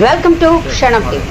Welcome to క్షణం TV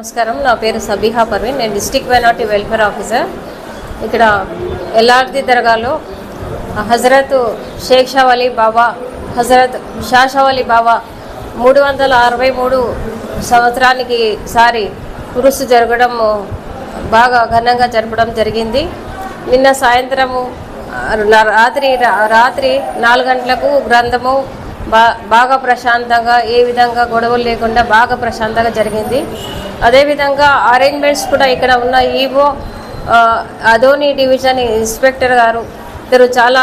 నమస్కారం. నా పేరు సబీహా పర్వీన్. నేను డిస్టిక్ మైనార్టీ వెల్ఫేర్ ఆఫీసర్. ఇక్కడ ఎల్ఆర్ది దర్గాలో హజరత్ షేక్ షావలి బాబా హజరత్ షా షావలి అలీ బాబా మూడు వందల అరవై మూడు సంవత్సరానికి సారి ఉరుసు జరగడం బాగా ఘనంగా జరపడం జరిగింది. నిన్న సాయంత్రము రాత్రి రాత్రి నాలుగు గంటలకు గ్రంథము బా బాగా ప్రశాంతంగా ఏ విధంగా గొడవలు లేకుండా బాగా ప్రశాంతంగా జరిగింది. అదేవిధంగా అరేంజ్మెంట్స్ కూడా ఇక్కడ ఉన్న EO Adoni Adoni division inspector గారు ఇద్దరు చాలా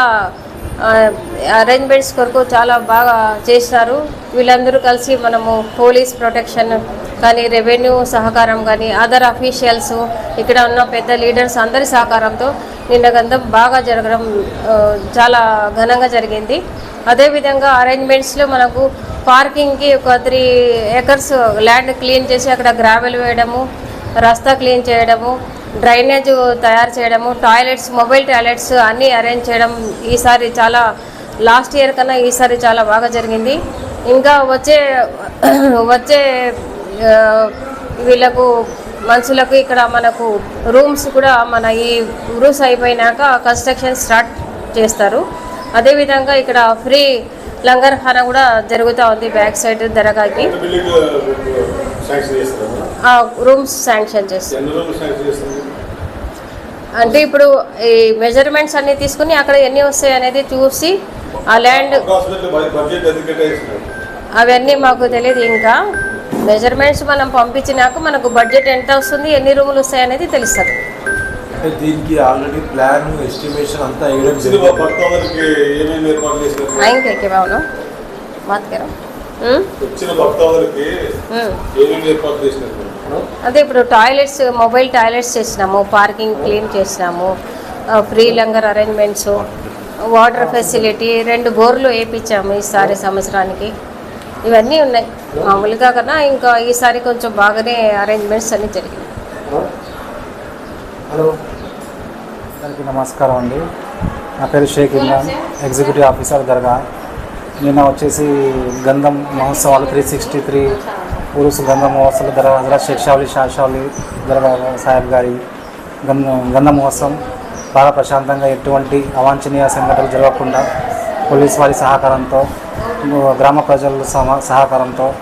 అరేంజ్మెంట్స్ కొరకు చాలా బాగా చేశారు. వీళ్ళందరూ కలిసి మనము పోలీస్ ప్రొటెక్షన్ కానీ రెవెన్యూ సహకారం కానీ అదర్ అఫీషియల్స్ ఇక్కడ ఉన్న పెద్ద లీడర్స్ అందరి సహకారంతో నిన్న గంధం బాగా జరగడం చాలా ఘనంగా జరిగింది. అదేవిధంగా అరేంజ్మెంట్స్లో మనకు పార్కింగ్కి ఒక త్రీ ఎకర్స్ ల్యాండ్ క్లీన్ చేసి అక్కడ గ్రావెల్ వేయడము రస్తా క్లీన్ చేయడము డ్రైనేజ్ తయారు చేయడము టాయిలెట్స్ మొబైల్ టాయిలెట్స్ అన్నీ అరేంజ్ చేయడం ఈసారి చాలా లాస్ట్ ఇయర్ కన్నా ఈసారి చాలా బాగా జరిగింది. ఇంకా వచ్చే వచ్చే వీళ్ళకు మనుషులకు ఇక్కడ మనకు రూమ్స్ కూడా మన ఈ రూమ్స్ అయిపోయినాక కన్స్ట్రక్షన్ స్టార్ట్ చేస్తారు. అదేవిధంగా ఇక్కడ ఫ్రీ లంగర్ ఖానా కూడా జరుగుతూ ఉంది బ్యాక్ సైడ్ దరగాకి. రూమ్స్ శాంక్షన్ చేస్తారు. చేస్తారు? అంటే ఇప్పుడు ఈ మెజర్మెంట్స్ అన్ని తీసుకుని అక్కడ ఎన్ని వస్తాయి అనేది చూసి ఆ ల్యాండ్ అవన్నీ మాకు తెలియదు ఇంకా. మెజర్మెంట్స్ మనం పంపించినాక మనకు బడ్జెట్ ఎంత వస్తుంది ఎన్ని రూములు వస్తాయి అనేది తెలుస్తుంది. అంటే దీనికి ఆల్రెడీ ప్లాన్ ఎస్టిమేషన్ అంతా వేయడం జరిగింది. బాత్ కరో వచ్చిన భక్తాదులకి ఉమ్. ఏమేమి ఏర్పాటు చేసినారు? అదే ఇప్పుడు టాయిలెట్స్ మొబైల్ టాయిలెట్స్ చేసినాము పార్కింగ్ క్లీన్ చేసినాము free langar arrangements water facility రెండు బోర్లు వేయించాము ఈసారి సంవత్సరానికి. ఇవన్నీ ఉన్నాయి. మామూలుగా కన్నా ఇంకా ఈసారి కొంచెం బాగానే అరేంజ్మెంట్స్ అన్నీ జరిగాయి హలో. అందరికీ నమస్కారం అండి. నా పేరు షేక్ ఇమ్రాన్ ఎగ్జిక్యూటివ్ ఆఫీసర్ దర్గా. నిన్న వచ్చేసి గంధం మహోత్సవాలు త్రీ సిక్స్టీ త్రీ ఉరుసు గంధం మహోత్సవాలు దర్గా హజరత్ షేక్ షావలి షాషావలి దర్గా సాహెబ్ గారి గంధ గంధ మహోత్సవం. బాగా ప్రశాంతంగా ఎటువంటి అవాంఛనీయ సంఘటనలు జరగకుండా పోలీస్ వారి సహకారంతో గ్రామ ప్రజల సమ- సహకారంతో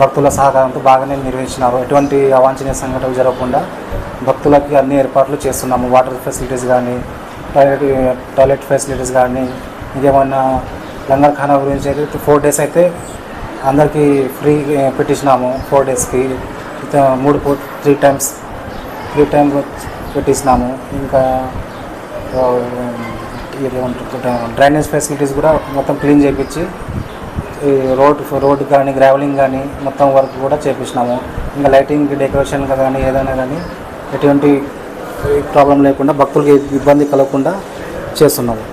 భక్తుల సహకారంతో బాగానే నిర్వహించినారు. ఎటువంటి అవాంఛనీయ సంఘటనలు జరగకుండా భక్తులకి అన్ని ఏర్పాట్లు చేస్తున్నాము. వాటర్ ఫెసిలిటీస్ కానీ టాయిలెట్ టాయిలెట్ ఫెసిలిటీస్ కానీ ఇంకేమన్నా లంగర్ ఖానా గురించి అయితే ఫోర్ డేస్ అయితే అందరికీ ఫ్రీ పెట్టించినాము. ఫోర్ డేస్కి మూడు four three times three time పెట్టించినాము. ఇంకా డ్రైనేజ్ ఫెసిలిటీస్ కూడా మొత్తం క్లీన్ చేయించి ఈ రోడ్ రోడ్ కానీ గ్రావెలింగ్ కానీ మొత్తం వర్క్ కూడా చేపించినాము ఇంకా లైటింగ్ డెకరేషన్ కానీ ఏదైనా కానీ ఎటువంటి ప్రాబ్లం లేకుండా భక్తులకి ఇబ్బంది కలగకుండా చేస్తున్నాము.